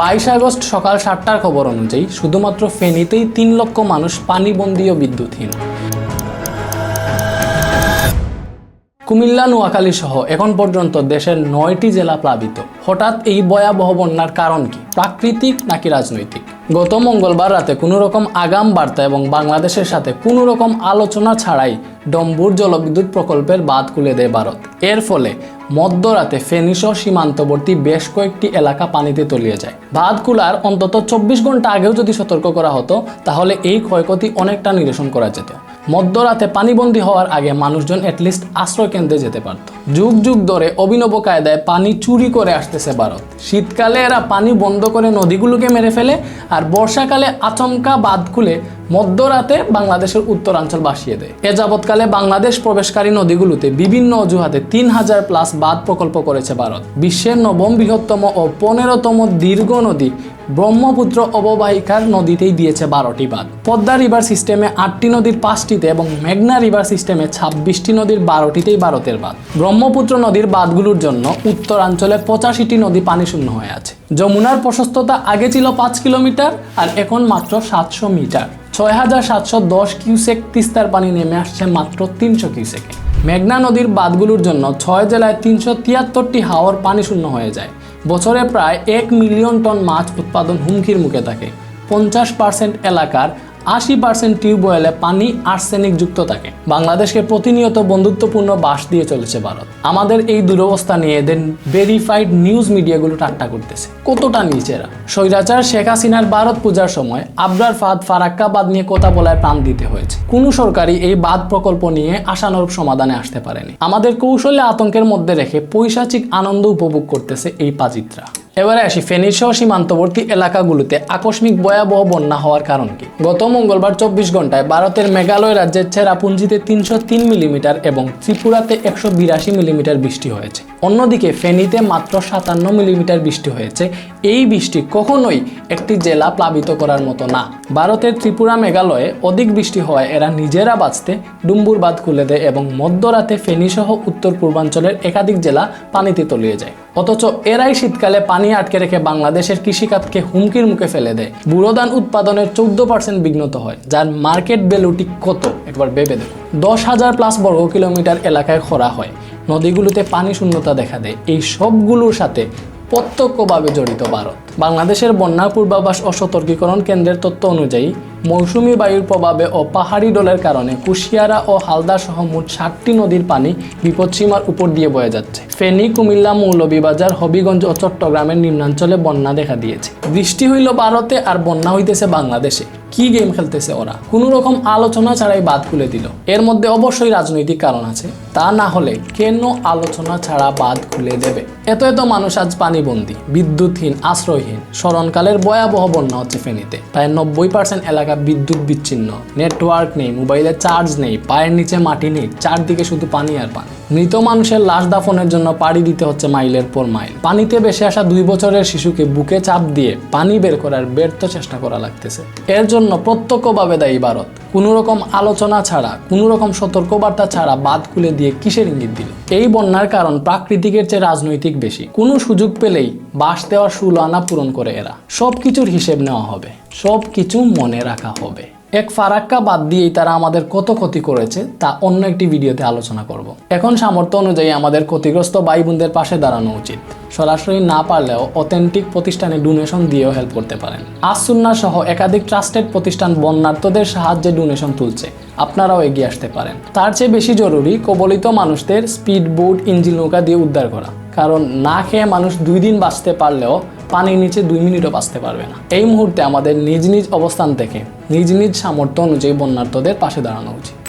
বাইশ আগস্ট সকাল সাতটার খবর অনুযায়ী শুধুমাত্র ফেনীতেই তিন লক্ষ মানুষ পানিবন্দী ও বিদ্যুৎহীন। কুমিল্লা, নোয়াখালী সহ এখন পর্যন্ত দেশের নয়টি জেলা প্লাবিত। হঠাৎ এই ভয়াবহ বন্যার কারণ কি? প্রাকৃতিক নাকি রাজনৈতিক? গত মঙ্গলবার রাতে কোনো রকম আগাম বার্তা এবং বাংলাদেশের সাথে কোনো রকম আলোচনা ছাড়াই ডম্বুর জলবিদ্যুৎ প্রকল্পের বাঁধ খুলে দেয় ভারত। এর ফলে মধ্যরাতে ফেনীসহ সীমান্তবর্তী বেশ কয়েকটি এলাকা পানিতে তলিয়ে যায়। বাঁধ খোলার অন্তত চব্বিশ ঘণ্টা আগেও যদি সতর্ক করা হতো, তাহলে এই ক্ষয়ক্ষতি অনেকটা নিরসন করা যেত। মধ্যরাতে পানিবন্দী হওয়ার আগে মানুষজন অ্যাটলিস্ট আশ্রয় কেন্দ্রে যেতে পারত। যুগ যুগ ধরে অভিনব কায়দায় পানি চুরি করে আসতেছে ভারত। শীতকালে এরা পানি বন্ধ করে নদীগুলোকে মেরে ফেলে, আর বর্ষাকালে আচমকা বাঁধ খুলে মধ্যরাতে বাংলাদেশের উত্তরাঞ্চল বাসিয়ে দেয়। এ যাবৎকালে বাংলাদেশ প্রবেশকারী নদীগুলোতে বিভিন্ন অজুহাতে তিন হাজার প্লাস বাঁধ প্রকল্প করেছে ভারত। বিশ্বের নবম বৃহত্তম ও পনেরোতম দীর্ঘ নদী ব্রহ্মপুত্র অববাহিকার নদীতেই দিয়েছে বারোটি বাঁধ। পদ্মা রিভার সিস্টেমে আটটি নদীর পাঁচটিতে এবং মেঘনা রিভার সিস্টেমে ছাব্বিশটি নদীর বারোটিতেই ভারতের বাঁধ। ব্রহ্মপুত্র নদীর বাঁধগুলোর জন্য উত্তরাঞ্চলে পঁচাশিটি নদী পানিশূন্য হয়ে আছে। যমুনার প্রশস্ততা আগে ছিল পাঁচ কিলোমিটার আর এখন মাত্র সাতশো মিটার। ছয় হাজার সাতশো দশ কিউসেক তিস্তার পানি নেমে আসছে মাত্র তিনশো কিউসেকে। মেঘনা নদীর বাঁধগুলোর জন্য ছয় জেলায় তিনশো তিয়াত্তরটি হাওয়ার পানি শূন্য হয়ে যায়। বছরে প্রায় এক মিলিয়ন টন মাছ উৎপাদন হুমকির মুখে থাকে। পঞ্চাশ পার্সেন্ট এলাকার আশি পার্সেন্ট টিউবওয়েলে পানি আর্সেনিক যুক্ত থাকে। বাংলাদেশকে প্রতিনিয়ত বন্ধুত্বপূর্ণ বাস দিয়ে চলেছে ভারত। আমাদের এই দুরবস্থা নিয়ে এদের ভেরিফাইড নিউজ মিডিয়াগুলো ঠাট্টা করতেছে। কতটা নিচেরা? স্বৈরাচার শেখ হাসিনার ভারত পূজার সময় আবরার ফাদ ফারাক্কা বাদ নিয়ে কথা বলায় প্রাণ দিতে হয়েছে। কোনো সরকারই এই বাদ প্রকল্প নিয়ে আশানুরূপ সমাধানে আসতে পারেনি। আমাদের কৌশলে আতঙ্কের মধ্যে রেখে পৈশাচিক আনন্দ উপভোগ করতেছে এই পাজিত্রা। এবারে আসি ফেনী সহ সীমান্তবর্তী এলাকাগুলোতে। আকস্মিক ভয়াবহ বন্যা হওয়ার কারণ কি? গত মঙ্গলবার চব্বিশ ঘন্টায় ভারতের মেঘালয় রাজ্যের চেরাপুঞ্জিতে তিনশো তিন মিলিমিটার এবং ত্রিপুরাতে একশো বিরাশি মিলিমিটার বৃষ্টি হয়েছে। অন্যদিকে ফেনীতে মাত্র সাতান্ন মিলিমিটার বৃষ্টি হয়েছে। এই বৃষ্টি কখনোই একটি জেলা প্লাবিত করার মতো না। ভারতের ত্রিপুরা মেঘালয়ে অধিক বৃষ্টি হওয়ায় এরা নিজেরা বাঁচতে ডুম্বুর বাঁধ খুলে দেয় এবং মধ্যরাতে ফেনীসহ উত্তর পূর্বাঞ্চলের একাধিক জেলা পানিতে তলিয়ে যায়। অথচ এরাই শীতকালে পানি আটকে রেখে বাংলাদেশের কৃষিখাতকে হুমকির মুখে ফেলে দেয়। বুড়ো ধান উৎপাদনের চৌদ্দ পার্সেন্ট বিঘ্নত হয়, যার মার্কেট ভ্যালুটি কত? একবার ভেবে দেখো দশ হাজার প্লাস বর্গ কিলোমিটার এলাকায় খরা হয়। নদীগুলোতে পানি শূন্যতা দেখা দেয়। এই সবগুলোর সাথে প্রত্যক্ষভাবে জড়িত ভারত। বাংলাদেশের বন্যা পূর্বাভাস ও সতর্কীকরণ কেন্দ্রের তথ্য অনুযায়ী, মৌসুমি বায়ুর প্রভাবে ও পাহাড়ি ডলের কারণে কুশিয়ারা ও হালদা সহ মোট ষাটটি নদীর পানি বিপদসীমার উপর দিয়ে বয়ে যাচ্ছে। ফেনী, কুমিল্লা, মৌলভীবাজার, হবিগঞ্জ ও চট্টগ্রামের নিম্নাঞ্চলে বন্যা দেখা দিয়েছে। বৃষ্টি হইল ভারতে আর বন্যা হইতেছে বাংলাদেশে। কি গেম খেলতেছে ওরা? কোনো রকম আলোচনা ছাড়াই বাদ খুলে দিল। এর মধ্যে অবশ্যই রাজনৈতিক কারণ আছে। তা না হলে কেন আলোচনা ছাড়া বাদ খুলে দেবে? এত এত মানুষ আজ পানিবন্দী, বিদ্যুৎহীন, আশ্রয়হীন। স্মরণকালের ভয়াবহ বন্যা হচ্ছে ফেনীতে। প্রায় নব্বই পার্সেন্ট এলাকা বিদ্যুৎ বিচ্ছিন্ন। নেটওয়ার্ক নেই, মোবাইলে চার্জ নেই, পায়ের নিচে মাটি নেই, চারদিকে শুধু পানি আর পানি। মৃত মানুষের লাশ দাফনের জন্য পাড়ি দিতে হচ্ছে মাইলের পর মাইল। পানিতে ভেসে আসা দুই বছরের শিশুকে বুকে চাপ দিয়ে পানি বের করার ব্যর্থ চেষ্টা করা লাগতেছে। এর জন্য প্রত্যক্ষভাবে দায়ী ভারত। কোনো রকম আলোচনা ছাড়া কোনো রকম সতর্কবার্তা ছাড়া বাদ খুলে দিয়ে কিসের ইঙ্গিত দিল? এই বন্যার কারণ প্রাকৃতিকের চেয়ে রাজনৈতিক বেশি। কোনো সুযোগ পেলেই বাস দেওয়ার সুলানা পূরণ করে এরা। সব কিছুর হিসেব নেওয়া হবে। সব কিছু মনে রাখা হবে। এক ফারাক্কা বাদ দিয়েই তারা আমাদের কত ক্ষতি করেছে, তা অন্য একটি ভিডিওতে আলোচনা করব। এখন সামর্থ্য অনুযায়ী আমাদের ক্ষতিগ্রস্ত ভাই বোনদের পাশে দাঁড়ানো উচিত। সরাসরি না পারলেও অথেন্টিক প্রতিষ্ঠানে ডোনেশন দিয়েও হেল্প করতে পারেন। আসুন্না সহ একাধিক ট্রাস্টেড প্রতিষ্ঠান বন্যার্থদের সাহায্যে ডোনেশন তুলছে। আপনারাও এগিয়ে আসতে পারেন। তার চেয়ে বেশি জরুরি কবলিত মানুষদের স্পিড বোট ইঞ্জিন নৌকা দিয়ে উদ্ধার করা। কারণ না খেয়ে মানুষ দুই দিন বাঁচতে পারলেও পানির নিচে দুই মিনিটও বাঁচতে পারবে না। এই মুহূর্তে আমাদের নিজ নিজ অবস্থান থেকে, নিজ নিজ সামর্থ্য অনুযায়ী বন্যার্থদের পাশে দাঁড়ানো উচিত।